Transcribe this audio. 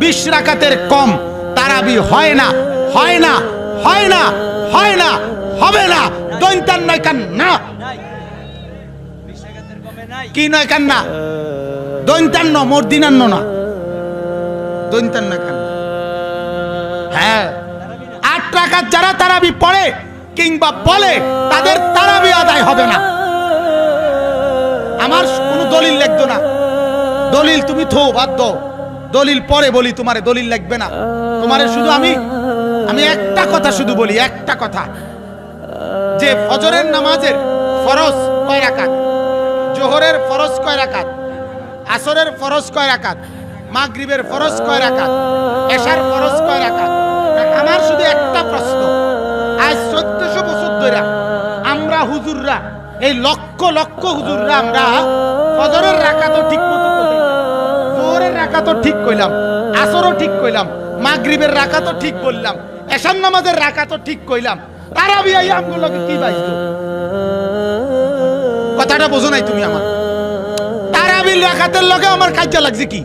বিশ রাকাতের কম তারাবি হয় না হয় না হয় না হয় না, হবে না। দৈন্তান নয় কান না কি নয় কান না দৈন্তান্ন মর্দিনান্ন না। দৈন্তান্ন কান হ্যাঁ। আট রাকাত যারা তারাবি পড়ে কিংবা বলে, তাদের তারাবি আদায় হবে না। আমার কোনো দলিল লাগতো না। দলিল তুমি থো, বাদ দলিল পরে বলি, তোমারে দলিল লাগবে না। তোমারে শুধু আমি আমি একটা কথা শুধু বলি, একটা কথা। যে ফজরের নামাজের ফরজ কয় রাকাত? জোহরের ফরজ কয় রাকাত? আসরের ফরজ কয় রাকাত? মাগরিবের ফরজ কয় রাকাত? এশার ফরজ কয় রাকাত? আমার শুধু একটা প্রশ্ন। আজ চোদ্দশো বছর ধরে আমরা হুজুররা, এই লক্ষ লক্ষ হুজুররা আমরা ফজরের রাকাতও ঠিক রাকাতও ঠিক কইলাম, আসরও ঠিক কইলাম, মাগরিবের রাকাতও ঠিক বললাম, এশার নামাজের রাকাতও ঠিক কইলাম। তারাবি আমগুলোকে কি বাইছো কথাটা বোঝো নাই তুমি আমার। তারাবির রাকাতের লগে আমার কাজটা লাগছে কি?